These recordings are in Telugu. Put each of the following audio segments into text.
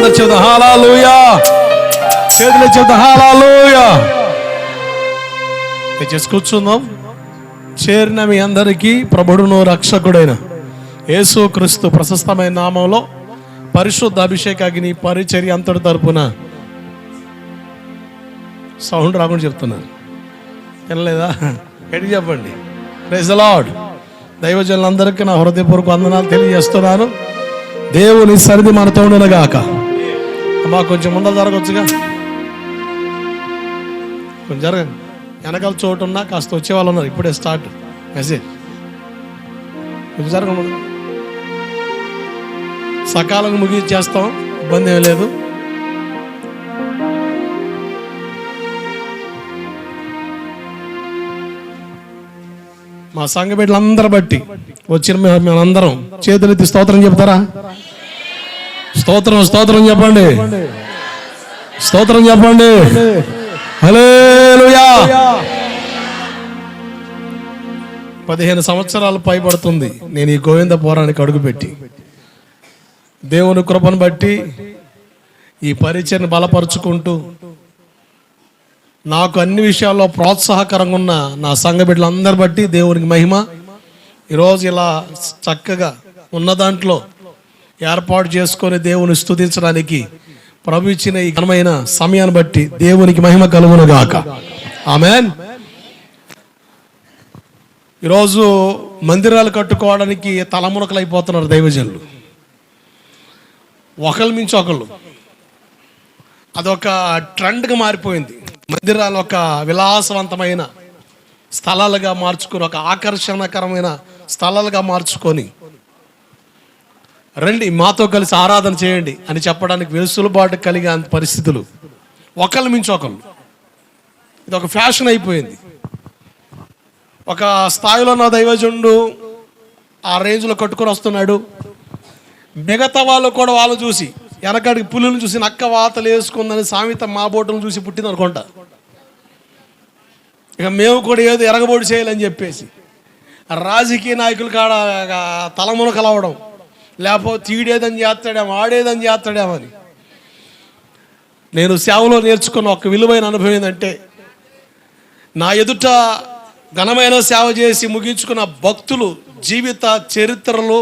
అందరు చెబుతాం హాలా లూయా చేతులు చెబుతా హాలాలుయా చేసి కూర్చుందాం. చేరిన మీ అందరికీ ప్రభుడును రక్షకుడైన యేసు క్రీస్తు ప్రశస్తమైన నామంలో పరిశుద్ధ అభిషేకాగ్ని పరిచర్య అంతటి తరపున సౌండ్ రాకుండా చెప్తున్నారు వినలేదా? ఎటు చెప్పండి. ప్రైజ్ లార్డ్ దైవజనులందరికీ నా హృదయపూర్వక వందనాలు తెలియజేస్తున్నాను. దేవుని సరిది మనతో ఉండనుగాక. మా కొంచెం ముందర జరగవచ్చుగా కొంచెం జరగండి. వెనకాల చోటు ఉన్నా కాస్త వచ్చే వాళ్ళు ఉన్నారు. ఇప్పుడే స్టార్ట్. మెసేజ్. కొంచెం జరగండి. సకాలం ముగించేస్తాం ఇబ్బంది ఏం లేదు. మా సంఘ బిడ్డలందరూ బట్టి వచ్చిన మేమందరం చేతులెత్తి స్తోత్రం చెప్తారా? స్తోత్రం స్తోత్రం చెప్పండి. స్తోత్రం చెప్పండి. హలేలుయా పదిహేను సంవత్సరాలు పైబడుతుంది. నేను ఈ గోవింద పోరానికి అడుగుపెట్టి. దేవుని కృపను బట్టి ఈ పరిచయను బలపరుచుకుంటూ నాకు అన్ని విషయాల్లో ప్రోత్సాహకరంగా ఉన్న నా సంఘ బిడ్డలందరి బట్టి దేవునికి మహిమ. ఈరోజు ఇలా చక్కగా ఉన్న దాంట్లో ఏర్పాటు చేసుకొని దేవుని స్థుతించడానికి ప్రభు ఇచ్చిన ఈ ఘనమైన సమయాన్ని బట్టి దేవునికి మహిమ కలుగునుగాక. ఆమెన్. ఈరోజు మందిరాలు కట్టుకోవడానికి తలమునకలు అయిపోతున్నారు దైవజనులు. ఒకళ్ళ మించి ఒకళ్ళు. అదొక ట్రెండ్గా మారిపోయింది. మందిరాలు ఒక విలాసవంతమైన స్థలాలుగా మార్చుకొని ఒక ఆకర్షణకరమైన స్థలాలుగా మార్చుకొని రండి మాతో కలిసి ఆరాధన చేయండి అని చెప్పడానికి వెసులుబాటు కలిగే అంత పరిస్థితులు. ఒకళ్ళ మించి ఒకళ్ళు. ఇది ఒక ఫ్యాషన్ అయిపోయింది. ఒక స్థాయిలో నా దైవజుండు ఆ రేంజ్లో కట్టుకొని వస్తున్నాడు. మిగతా వాళ్ళు కూడా వాళ్ళు చూసి వెనకడికి పులులను చూసి నక్క వాతలు వేసుకుందని సామెత మా బోటును చూసి పుట్టింది అనుకుంటా ఇక మేము కూడా ఏదో ఎరగబోటు చేయాలని చెప్పేసి రాజకీయ నాయకులు కాడ తలమునకలు కలవడం లేకపోతే తీడేదని చేస్తాడేమో ఆడేదని చేస్తాడేమో అని. నేను సేవలో నేర్చుకున్న ఒక విలువైన అనుభవం ఏంటంటే నా ఎదుట ఘనమైన సేవ చేసి ముగించుకున్న భక్తులు జీవిత చరిత్రలు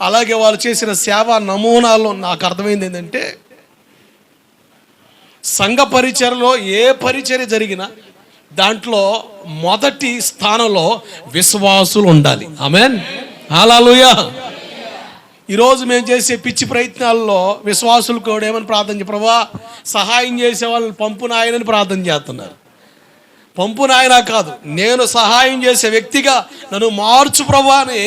అలాగే వాళ్ళు చేసిన సేవా నమూనాల్లో నాకు అర్థమైంది ఏంటంటే సంఘ పరిచయలో ఏ పరిచర్య జరిగినా దాంట్లో మొదటి స్థానంలో విశ్వాసులు ఉండాలి. ఆమెన్. లూయా ఈరోజు మేము చేసే పిచ్చి ప్రయత్నాల్లో విశ్వాసులు కూడా ఏమని ప్రార్థన ప్రభా సహాయం చేసే వాళ్ళని పంపు నాయనని ప్రార్థన చేస్తున్నారు. పంపు నాయన కాదు నేను సహాయం చేసే వ్యక్తిగా నన్ను మార్చు ప్రభా అని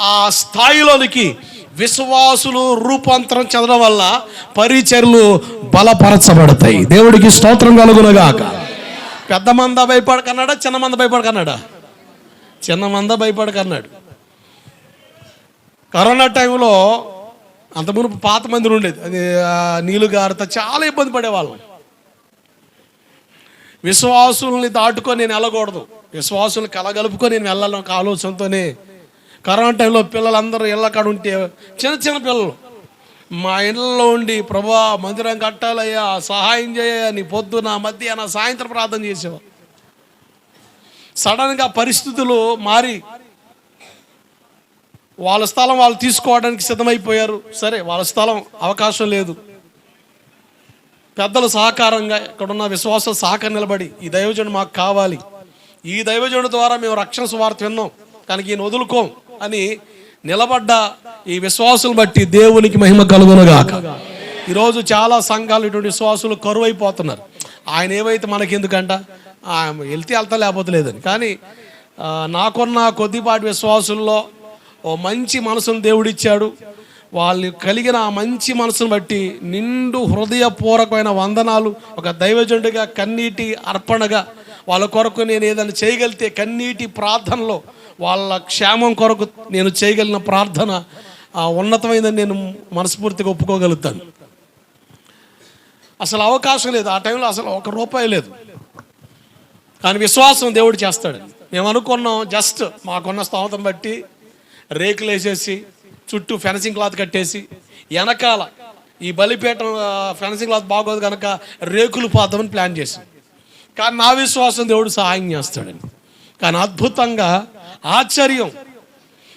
ఆ స్థాయిలోనికి విశ్వాసులు రూపాంతరం చెందడం వల్ల పరిచర్లు బలపరచబడతాయి. దేవుడికి స్తోత్రం కలుగునగాక. పెద్ద మంద భయపడకన్నాడా చిన్న మంద భయపడకన్నాడా చిన్న మంద భయపడకన్నాడు కరోనా టైంలో అంత మునుపు పాత మందిరం ఉండేది. అది నీళ్ళు గారితో చాలా ఇబ్బంది పడేవాళ్ళం. విశ్వాసుల్ని దాటుకొని నేను వెళ్ళకూడదు. విశ్వాసుల్ని కలగలుపుకొని నేను వెళ్ళాలని ఒక ఆలోచనతోనే కరోనా టైంలో పిల్లలందరూ ఇళ్ళ కాడ ఉంటే చిన్న చిన్న పిల్లలు మా ఇళ్ళలో ఉండి ప్రభా మందిరం కట్టాలయ్యా సహాయం చేయ నీ పొద్దున మధ్యాహ్న సాయంత్రం ప్రార్థన చేసేవా? సడన్గా పరిస్థితులు మారి వాళ్ళ స్థలం వాళ్ళు తీసుకోవడానికి సిద్ధమైపోయారు. సరే వాళ్ళ స్థలం అవకాశం లేదు. పెద్దలు సహకారంగా ఇక్కడున్న విశ్వాసం సహకారం నిలబడి ఈ దైవజనుడు మాకు కావాలి. ఈ దైవజనుడు ద్వారా మేము రక్షణ సువార్త విన్నాం. కానీ ఈయన వదులుకోం అని నిలబడ్డ ఈ విశ్వాసులు బట్టి దేవునికి మహిమ కలుగునగాక. ఈరోజు చాలా సంఘాలు ఇటువంటి విశ్వాసులు కరువు అయిపోతున్నారు ఆయన ఏవైతే మనకి ఎందుకంట ఆయన వెళ్తే వెళ్తా లేకపోతే లేదని. కానీ నాకున్న కొద్దిపాటి విశ్వాసుల్లో ఓ మంచి మనసును దేవుడిచ్చాడు. వాళ్ళు కలిగిన ఆ మంచి మనసును బట్టి నిండు హృదయపూర్వకమైన వందనాలు ఒక దైవజనుడిగా కన్నీటి అర్పణగా వాళ్ళ కొరకు నేను ఏదైనా చేయగలిగితే కన్నీటి ప్రార్థనలో వాళ్ళ క్షేమం కొరకు నేను చేయగలిగిన ప్రార్థన ఆ ఉన్నతమైందని నేను మనస్ఫూర్తిగా ఒప్పుకోగలుగుతాను. అసలు అవకాశం లేదు. ఆ టైంలో అసలు ఒక రూపాయి లేదు. కానీ విశ్వాసం దేవుడు చేస్తాడు. మేము అనుకున్నాం జస్ట్ మాకున్న స్తోమతం బట్టి రేకులు వేసేసి చుట్టూ ఫెన్సింగ్ క్లాత్ కట్టేసి వెనకాల ఈ బలిపీఠం ఫెన్సింగ్ క్లాత్ బాగోదు కనుక రేకులు పాతమని ప్లాన్ చేసి. కానీ నా విశ్వాసం దేవుడు సహాయం చేస్తాడని కానీ అద్భుతంగా ఆశ్చర్యం.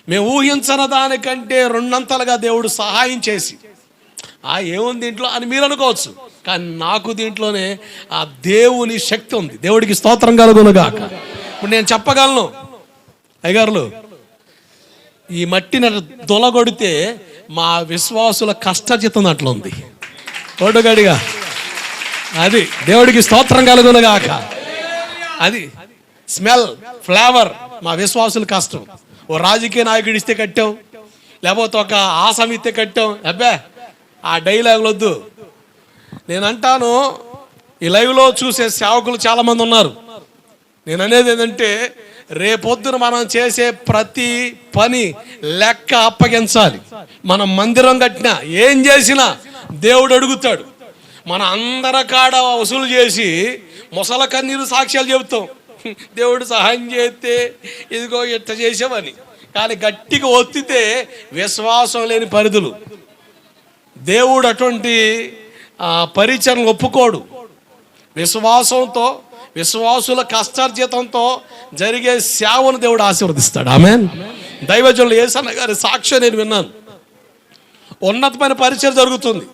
మేము ఊహించిన దానికంటే రెండంతలుగా దేవుడు సహాయం చేసి. ఆ ఏముంది దీంట్లో అని మీరు అనుకోవచ్చు. కానీ నాకు దీంట్లోనే ఆ దేవుని శక్తి ఉంది. దేవుడికి స్తోత్రం కలుగునుగాక ఇప్పుడు నేను చెప్పగలను. అయ్యగారులు ఈ మట్టిని దొలగొడితే మా విశ్వాసుల కష్టజితం అట్లా ఉంది. తోడుగడిగా అది దేవుడికి స్తోత్రం కలుగునుగాక అది స్మెల్ ఫ్లేవర్ మా విశ్వాసుల కష్టం. ఓ రాజకీయ నాయకుడు ఇస్తే కట్టాం లేకపోతే ఒక ఆసం ఇస్తే కట్టాం. అబ్బే ఆ డైలాగులు వద్దు. నేను అంటాను ఈ లైవ్లో చూసే సేవకులు చాలామంది ఉన్నారు. నేను అనేది ఏంటంటే రేపొద్దున మనం చేసే ప్రతి పని లెక్క అప్పగించాలి. మనం మందిరం కట్టినా ఏం చేసినా దేవుడు అడుగుతాడు. మన అందరి కాడ వసూలు చేసి ముసల కన్నీరు సాక్ష్యాలు చెబుతాం. దేవుడు సహాయం చేస్తే ఇదిగో ఇట్ట చేసామని కానీ గట్టిగా ఒత్తితే విశ్వాసం లేని పరిధులు. దేవుడు అటువంటి ఆ, పరిచయం ఒప్పుకోడు. విశ్వాసంతో విశ్వాసుల కష్టార్జితంతో జరిగే సేవను దేవుడు ఆశీర్వదిస్తాడు. ఆమె దైవజనులు ఏసన్న గారి సాక్ష్యం నేను విన్నాను. ఉన్నతమైన పరిచయం జరుగుతుంది.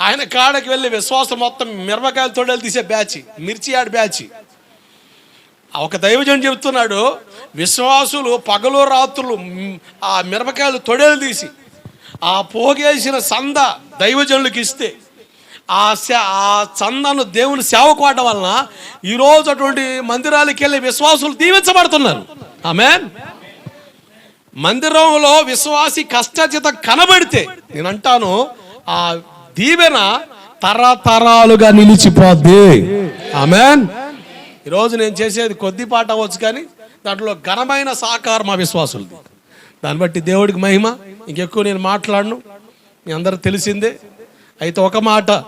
ఆయన కాడకి వెళ్ళి విశ్వాసం మొత్తం మిరపకాయల తోడలు తీసే బ్యాచ్ మిర్చి ఆడి బ్యాచ్. ఒక దైవజనుడు చెబుతున్నాడు విశ్వాసులు పగలు రాత్రులు ఆ మిరపకాయలు తొడేలు తీసి ఆ పోగేసిన సంద దైవజనులకు ఇస్తే ఆ సే- ఆ చందను దేవుని సేవ కోవటం వలన ఈరోజు అటువంటి మందిరాలకి వెళ్ళి విశ్వాసులు దీవించబడుతున్నారు. ఆమె మందిరంలో విశ్వాసి కష్టచిత కనబడితే నేను అంటాను ఆ దీవెన తరతరాలుగా నిలిచిపోద్ది. ఆమెన్. ఈరోజు నేను చేసేది కొద్ది పాట అవ్వచ్చు కానీ దాంట్లో ఘనమైన సహకారం మా విశ్వాసులది. దాన్ని బట్టి దేవుడికి మహిమ. ఇంకెక్కువ నేను మాట్లాడను. మీ అందరూ తెలిసిందే. అయితే ఒక మాట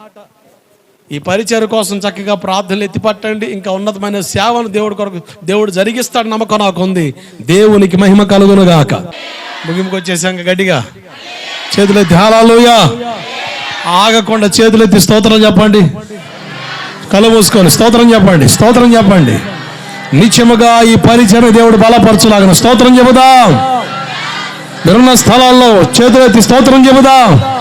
ఈ పరిచయం కోసం చక్కగా ప్రార్థనలు ఎత్తిపట్టండి. ఇంకా ఉన్నతమైన సేవను దేవుడు కొరకు దేవుడు జరిగిస్తాడు నమ్మకం నాకు ఉంది దేవునికి మహిమ కలుగునుగాక. ముగింపుకి వచ్చేసాక గడ్డిగా గట్టిగా. చేతులెత్తి హాలాలుయా ఆగకుండా చేతులెత్తి స్తోత్రం చెప్పండి. కళ్ళు మూసుకొని స్తోత్రం చెప్పండి స్తోత్రం చెప్పండి. నిత్యముగా ఈ పరిచయం దేవుడు బలపరచులాగిన. స్తోత్రం చెబుదాం. మీరున్న స్థలాల్లో చేతులెత్తి స్తోత్రం చెబుదాం.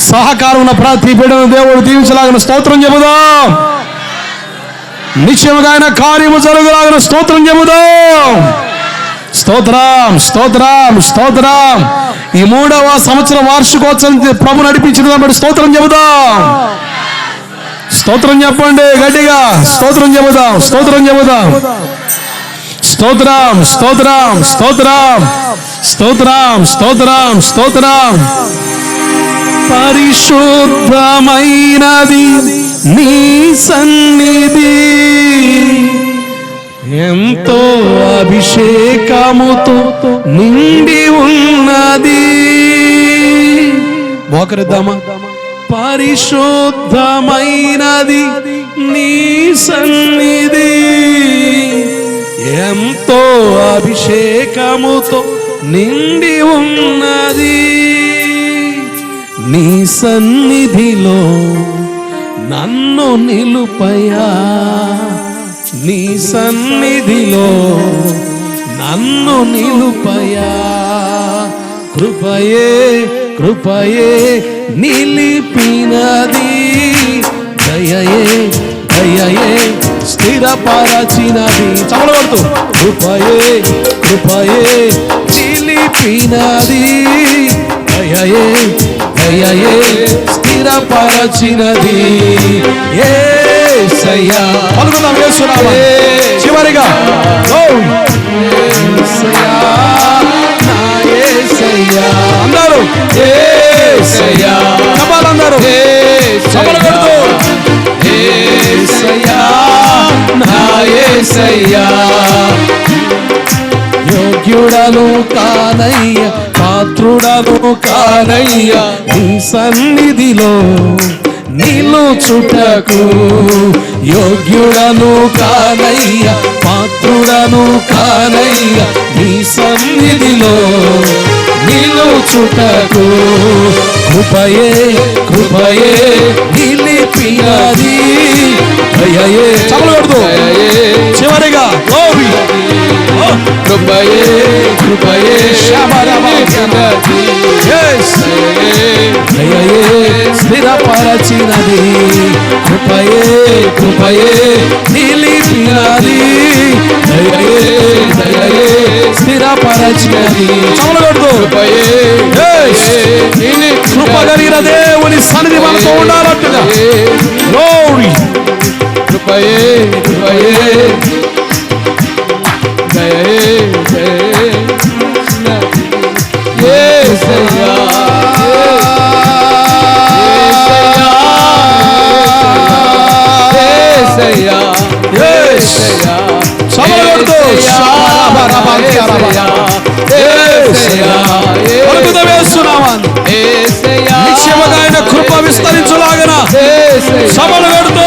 సహకారం ఉన్న ప్రతి బిడ్డను దేవుడు దీవించలాగిన స్తోత్రం చెబుదాం. నిశ్చయముగా ఆయన కార్యము జరుగులాగిన స్తోత్రం చెబుదాం. స్తోత్రం స్తోత్రం స్తోత్రం. ఈ మూడవ సంవత్సరం వార్షికోత్సవం ప్రభు నడిపించిన దాన్ని స్తోత్రం చెబుదాం. స్తోత్రం చెప్పండి గట్టిగా. స్తోత్రం చెబుదాం స్తోత్రం చెబుదాం. స్తోత్రం స్తోత్రం స్తోత్రం. స్తోత్రం స్తోత్రం స్తోత్రం. పరిశుద్ధమైనది నీ సన్నిధి. ఎంతో అభిషేకముతో నిండి ఉన్నది. మోకరిద్దామా? పరిశుద్ధమైనది నీ సన్నిధి. ఎంతో అభిషేకముతో నిండి ఉన్నది. నీ సన్నిధిలో నన్ను నిలుపయా. నీ సన్నిధిలో నన్ను నిలుపయా. కృపయే కృపయే నిలిపినది. దయయే దయయే స్థిరపరచినది. చమలబడుతూ కృపయే కృపయే నిలిపినది. దయయే దయయే స్థిరపరచినది. ఏసయ్యా. పలుకుదాం యేసునామా. చివరిగా. ఓ. యేసయ్యా నా యేసయ్యా అందరూ. యేసయ్యా చెప్పాలందరూ. చప్పలు కొడుతూ. యేసయ్యా నా యేసయ్యా యోగ్యుడను కానయ్య పాత్రుడను కానయ్య నీ సన్నిధిలో నిలుచుటకు యోగ్యుడను కానయ్య పాత్రుడను కానయ్య నీ సన్నిధిలో నిలుచుటకు కృపయే కృపయే నిలిపినది. దయయే చివరిగా glory. కృపయే కృపయే. దయయే స్థిరపరచినది కృపయే కృపయే నిలిపినది. దయయే దయయే స్థిరపరచినది. కృపయే. కృప కలిగిన దేవుని సన్నిధి మనతో Glory. కృపయే కృపయే నిశ్చయముగా ఆయన కృప విస్తరించులాగన. సభలు పెడుతూ.